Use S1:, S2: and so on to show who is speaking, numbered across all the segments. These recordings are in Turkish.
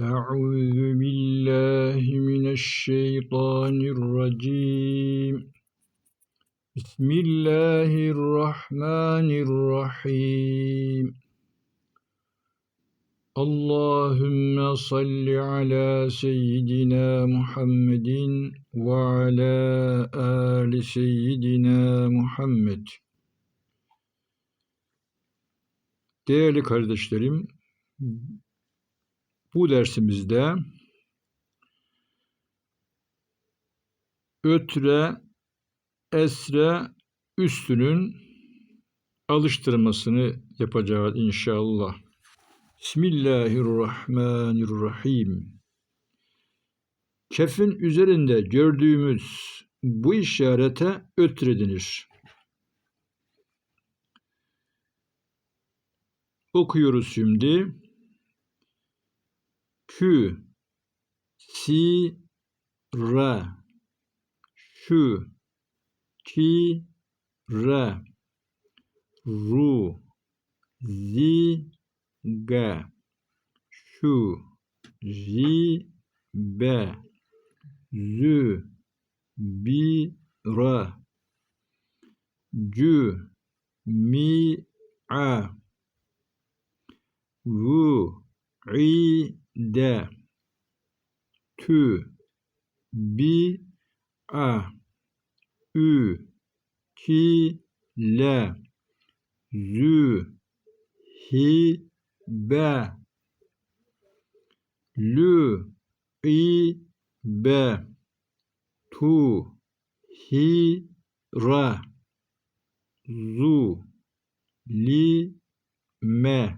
S1: أعوذ بالله من الشيطان الرجيم بسم الله الرحمن الرحيم اللهم صل على سيدنا محمد وعلى آل سيدنا محمد Değerli kardeşlerim, bu dersimizde ötre, esre, üstünün alıştırmasını yapacağız inşallah. Bismillahirrahmanirrahim. Kefin üzerinde gördüğümüz bu işarete ötre denir. Okuyoruz şimdi. Kü, si, ra, şu, ki, ra, ru, zi, ga, şu, zi, be, zü, bi, ra, cü, mi, a, vu, i, de, tü, bi, a, ü, ki, le, zü, hi, be, lü, i, be, tu, hi, ra, zu, li, me,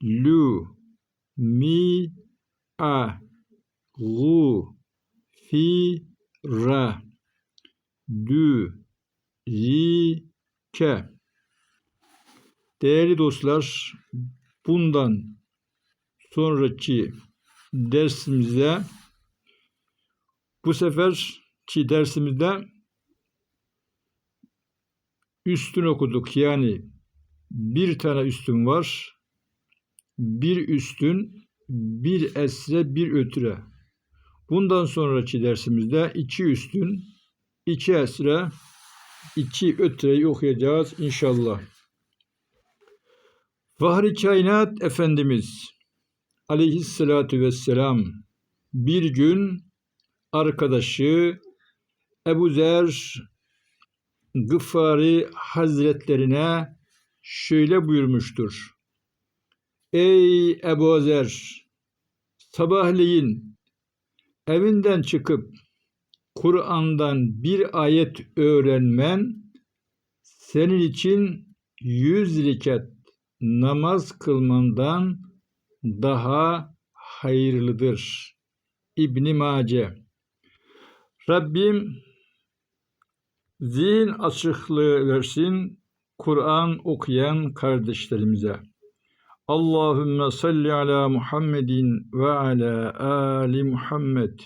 S1: mi, a, gu, bi, le, u, ri, de, zü, ki, ra, hu, li, ga, ü, zi, ne, zü, i, me, nü, si, ye, mü, li, ke, lü, mi, a, gu, fi, ra, dü, zi, ke. Değerli dostlar, bundan sonraki dersimizde bu seferki dersimizde üstün okuduk. Yani bir tane üstün var. Bir üstün, bir esre, bir ötüre. Bundan sonraki dersimizde iki üstün, iki esre, iki ötreyi okuyacağız inşallah. Fahri Kainat Efendimiz aleyhissalatu vesselam bir gün arkadaşı Ebu Zer Gıffari Hazretlerine şöyle buyurmuştur. Ey Ebu Zer sabahleyin evinden çıkıp Kur'an'dan bir ayet öğrenmen senin için yüz rikat namaz kılmandan daha hayırlıdır. İbn Mace Rabbim zihin açıklığı versin Kur'an okuyan kardeşlerimize. Allahümme salli ala Muhammedin ve ala ali Muhammed.